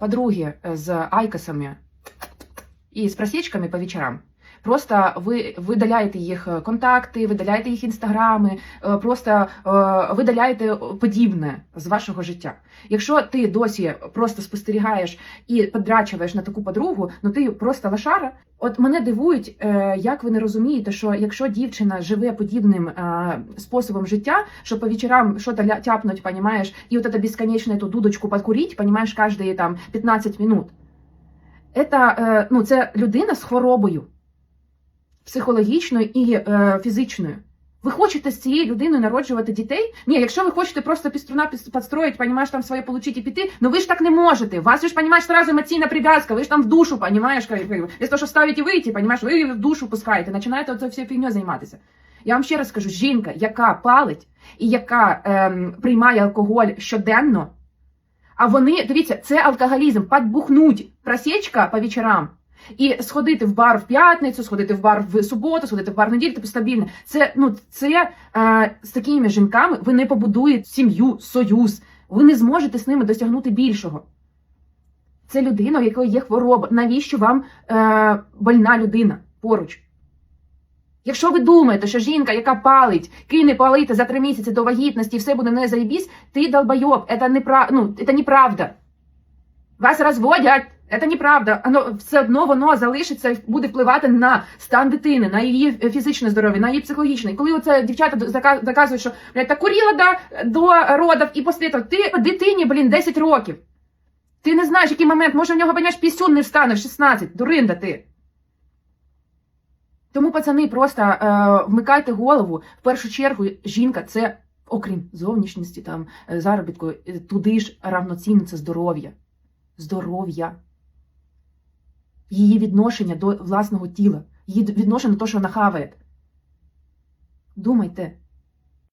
подруги з айкосами і з просічками по вечорам. Просто ви видаляєте їх е, контакти, видаляєте їх інстаграми, е, просто е, видаляєте подібне з вашого життя. Якщо ти досі просто спостерігаєш і подрачуєш на таку подругу, ну ти просто лошара. От мене дивують, е, як ви не розумієте, що якщо дівчина живе подібним е, способом життя, що по вечорам що то тяпнуть, понімаєш, і от это бесконечно эту дудочку подкурить, понімаєш, кожні там 15 минут. Это, е, ну, це людина з хворобою психологічною і е, фізичною. Ви хочете з цією людиною народжувати дітей? Ні, якщо ви хочете просто піструна піс- підстроїть, понімаєш, там своє получить і піти, ну ви ж так не можете. У вас ж, понімаєш, сразу емоційна прив'язка, ви ж там в душу, понімаєш, для того, щоб ставити і вийти, понімаєш, ви в душу пускаєте, починаєте оце все фігньою займатися. Я вам ще раз скажу, жінка, яка палить і яка ем, приймає алкоголь щоденно, а вони, дивіться, це алкоголізм, подбухнуть, просічка по вечорам. І сходити в бар в п'ятницю, сходити в бар в суботу, сходити в бар в неділю, типу стабільне. Це ну це е, з такими жінками ви не побудуєте сім'ю, союз. Ви не зможете з ними досягнути більшого. Це людина, у якої є хвороба. Навіщо вам е, больна людина поруч? Якщо ви думаєте, що жінка, яка палить, кине палити за три місяці до вагітності, і все буде не заєбісь, ти долбойоб, це непра... ну, це неправда. Вас розводять. Це неправда. Оно все одно воно залишиться і буде впливати на стан дитини, на її фізичне здоров'я, на її психологічне. І коли оце дівчата доказують, що блядь, та курила до, до родів і після того, ти дитині, блін, 10 років. Ти не знаєш, який момент, може в нього баняш пісюн не встане в 16, дуринда ти. Тому, пацани, просто е, вмикайте голову. В першу чергу, жінка це, окрім зовнішності, там, е, заробітку, е, туди ж равноцінне це здоров'я. Здоров'я. Її відношення до власного тіла, її відношення до того, що вона хаває. Думайте.